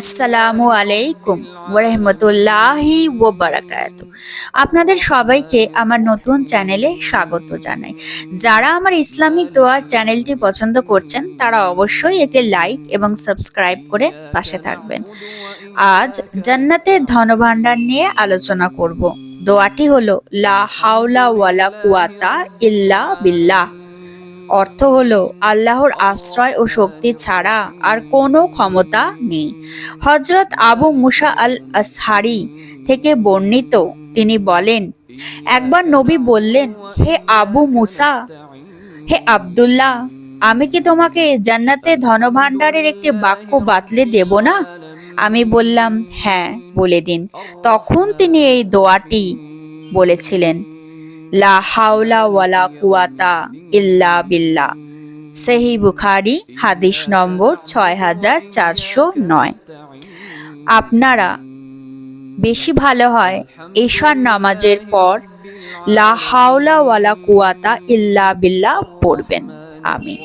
আসসালামু আলাইকুম ওরহমতুল্লাহি ও বারাকাত আপনাদের সবাইকে আমার নতুন চ্যানেলে স্বাগত জানাই। যারা আমার ইসলামিক দোয়ার চ্যানেলটি পছন্দ করছেন, তারা অবশ্যই একটি লাইক এবং সাবস্ক্রাইব করে পাশে থাকবেন। আজ জান্নাতের ধনভাণ্ডার নিয়ে আলোচনা করব। দোয়াটি হলো, লা হাওলা ওয়ালা কুয়াতা ইল্লা বিল্লাহ। অর্থ হলো আল্লাহর আশ্রয় ও শক্তি ছাড়া আর কোনো ক্ষমতা নেই। হজরত আবু মুসা আল আসহারি থেকে বর্ণিত, তিনি বলেন, একবার নবী বললেন, হে আবু মুসা, হে আব্দুল্লাহ, আমি কি তোমাকে জান্নাতে ধনভাণ্ডারের একটি বাক্য বাতলে দেব না আমি বললাম হ্যাঁ বলে দিন। তখন তিনি এই দোয়াটি বলেছিলেন। লা হাওলা ওয়ালা কুয়াতা ইল্লা বিল্লা সেহি বুখারি, হাদিস নম্বর ছয় হাজার চারশো নয়। আপনারা বেশি ভালো হয় ঈশান নামাজের পর লা হাওলা ওয়ালা কুয়াতা ইল্লা বিল্লা পড়বেন। আমি